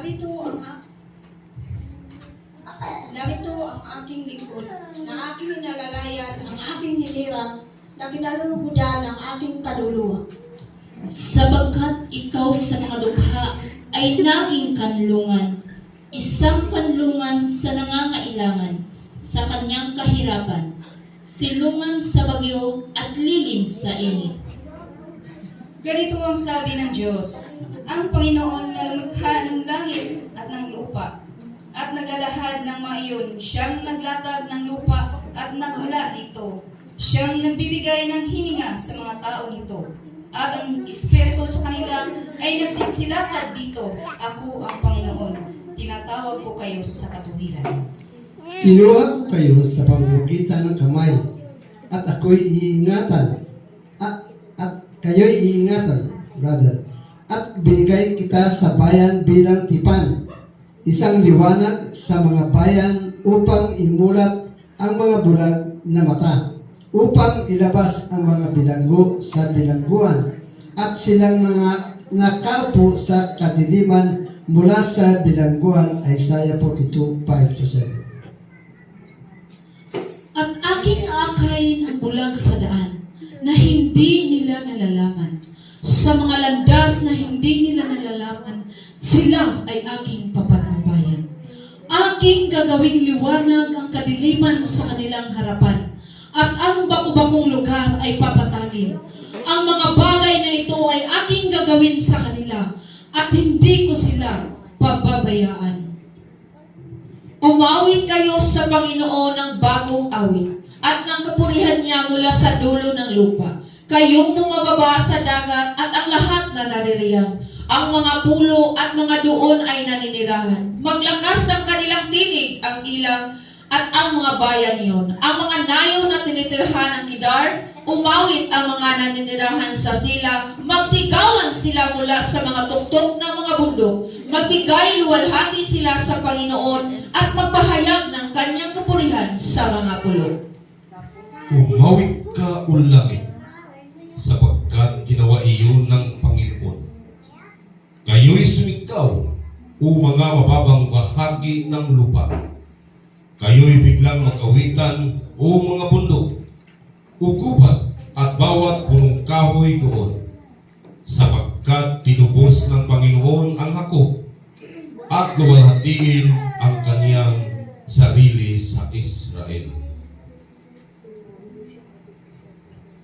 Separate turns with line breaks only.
Narito ang Narito ang aking lingkod, na aking nalalayan, ang aking hinirang, na kinalulubudan ng aking kaluluwa.
Sabagkat ikaw sa mga dukha ay naging kanlungan, isang kanlungan sa nangangailangan, sa kanyang kahirapan, silungan sa bagyo at lilim sa init.
Ganito ang sabi ng Diyos, ang Panginoon na lumikha ng langit at ng lupa, at naglalahad ng mga iyon, siyang naglatag ng lupa at nagmula dito. Siyang nagbibigay ng hininga sa mga tao nito. At ang Espiritu sa kanila ay nagsisilakad dito. Ako ang Panginoon. Tinatawag ko kayo sa katuwiran.
Kinuha ko kayo sa pamamagitan ng kamay at ako'y iingatan at, at kayo'y iingatan, brother. At binigay kita sa bayan bilang tipan, isang liwanag sa mga bayan upang imulat ang mga bulag na mata, upang ilabas ang mga bilanggo sa bilangguan, at silang nga nakaupo sa kadiliman mula sa bilangguan, Isaiah 42, 5-7.
At aking aakayin ang bulag sa daan na hindi nila nalalaman. Sa mga landas na hindi nila nalalaman, sila ay aking papatnubayan. Aking gagawing liwanag ang kadiliman sa kanilang harapan. At ang baku-bakong lugar ay papatagin. Ang mga bagay na ito ay aking gagawin sa kanila at hindi ko sila pababayaan.
Umawit kayo sa Panginoon ng bagong awit at ng kapurihan niya mula sa dulo ng lupa. Kayong bumababa sa dagat at ang lahat na naririyang. Ang mga pulo at mga doon ay naninirahan. Maglakas ang kanilang tinig, ang ilang at ang mga bayan niyon. Ang mga nayo na tinitirhan ng Kidar, umawit ang mga naninirahan sa sila, magsigawan sila mula sa mga tuktok ng mga bundok, magbigay luwalhati sila sa Panginoon at magpahayag ng kanyang kapurihan sa mga pulo.
Umawit ka o langit, sapagkat ginawa iyon ng Panginoon. Kayo'y sumikaw, o mga mababang bahagi ng lupa. Kayo'y biglang mag-awitan, o mga bundok, ugubat at bawat punong kahoy doon. Sapagkat tinubos ng Panginoon ang hako at luwalhatiin ang kaniyang sarili sa Israel.